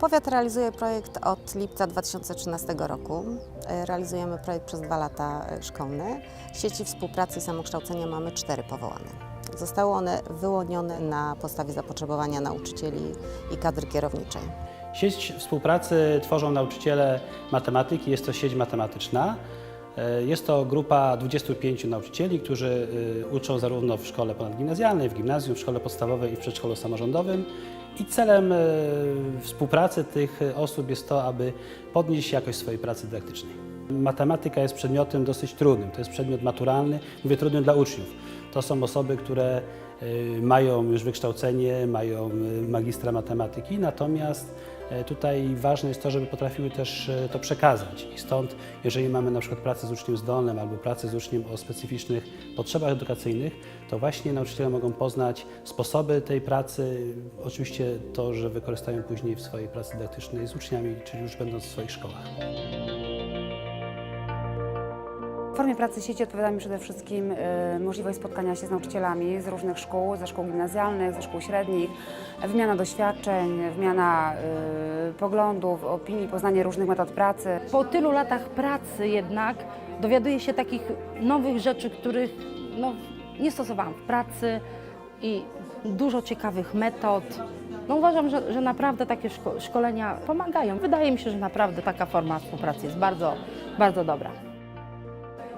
Powiat realizuje projekt od lipca 2013 roku. E, Realizujemy projekt przez dwa lata e, szkolne. Sieci współpracy i samokształcenia mamy cztery powołane. Zostały one wyłonione na podstawie zapotrzebowania nauczycieli i kadry kierowniczej. Sieć współpracy tworzą nauczyciele matematyki, jest to sieć matematyczna. E, Jest to grupa 25 nauczycieli, którzy y, uczą zarówno w szkole ponadgimnazjalnej, w gimnazjum, w szkole podstawowej i w przedszkolu samorządowym. I celem e, współpracy tych osób jest to, aby podnieść jakość swojej pracy dydaktycznej. Matematyka jest przedmiotem dosyć trudnym, to jest przedmiot maturalny, mówię trudny dla uczniów. To są osoby, które y, mają już wykształcenie, mają y, magistra matematyki, natomiast e, tutaj ważne jest to, żeby potrafiły też e, to przekazać. I stąd, jeżeli mamy na przykład pracę z uczniem zdolnym albo pracę z uczniem o specyficznych potrzebach edukacyjnych, to właśnie nauczyciele mogą poznać sposoby tej pracy, oczywiście to, że wykorzystają później w swojej pracy dydaktycznej z uczniami, czyli już będąc w swoich szkołach. Formie pracy sieci odpowiada mi przede wszystkim y, możliwość spotkania się z nauczycielami z różnych szkół, ze szkół gimnazjalnych, ze szkół średnich, wymiana doświadczeń, wymiana y, poglądów, opinii, poznanie różnych metod pracy. Po tylu latach pracy jednak dowiaduję się takich nowych rzeczy, których no, nie stosowałam w pracy i dużo ciekawych metod. No, uważam, że, że naprawdę takie szko- szkolenia pomagają. Wydaje mi się, że naprawdę taka forma współpracy jest bardzo, bardzo dobra.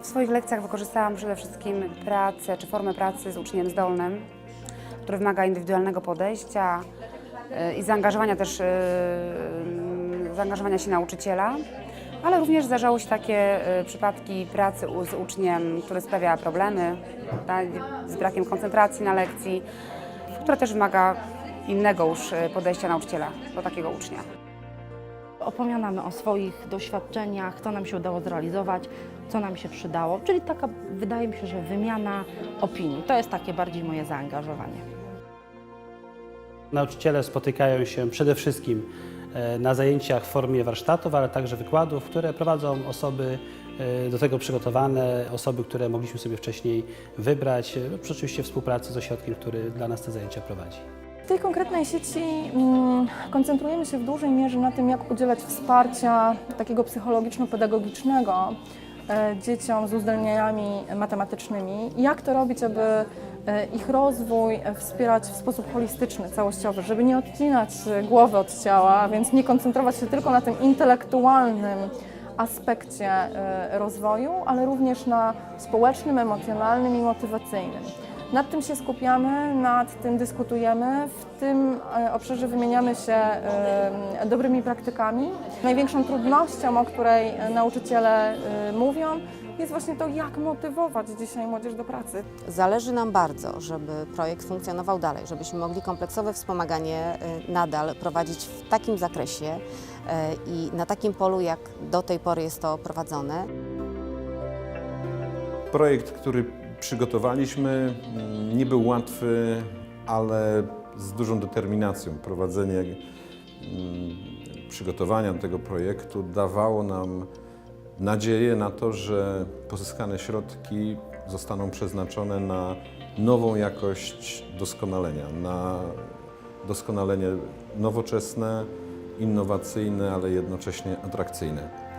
W swoich lekcjach wykorzystałam przede wszystkim pracę czy formę pracy z uczniem zdolnym, który wymaga indywidualnego podejścia y, i zaangażowania też y, zaangażowania się nauczyciela, ale również zdarzały się takie y, przypadki pracy z uczniem, który sprawia problemy z brakiem koncentracji na lekcji, która też wymaga innego już podejścia nauczyciela do takiego ucznia. Opowiadamy o swoich doświadczeniach, co nam się udało zrealizować, co nam się przydało, czyli taka, wydaje mi się, że wymiana opinii. To jest takie bardziej moje zaangażowanie. Nauczyciele spotykają się przede wszystkim e, na zajęciach w formie warsztatów, ale także wykładów, które prowadzą osoby e, do tego przygotowane, osoby, które mogliśmy sobie wcześniej wybrać, e, przy oczywiście współpracy z ośrodkiem, który dla nas te zajęcia prowadzi. Tej konkretnej sieci mm, koncentrujemy się w dużej mierze na tym, jak udzielać wsparcia takiego psychologiczno-pedagogicznego e, dzieciom z uzdolnieniami matematycznymi. i Jak to robić, aby e, ich rozwój wspierać w sposób holistyczny, całościowy, żeby nie odcinać e, głowy od ciała, więc nie koncentrować się tylko na tym intelektualnym aspekcie rozwoju, ale również na społecznym, emocjonalnym i motywacyjnym. Nad tym się skupiamy, nad tym dyskutujemy, w tym e, obszarze wymieniamy się e, dobrymi praktykami. Największą trudnością, o której e, nauczyciele mówią, jest właśnie to, jak motywować dzisiaj młodzież do pracy. Zależy nam bardzo, żeby projekt funkcjonował dalej, żebyśmy mogli kompleksowe wspomaganie nadal prowadzić w takim zakresie i na takim polu, jak do tej pory jest to prowadzone. Projekt, który przygotowaliśmy, mm, nie był łatwy, ale z dużą determinacją. Prowadzenie mm, przygotowania tego projektu dawało nam nadzieję na to, że pozyskane środki zostaną przeznaczone na nową jakość doskonalenia, na doskonalenie nowoczesne, innowacyjne, ale jednocześnie atrakcyjne.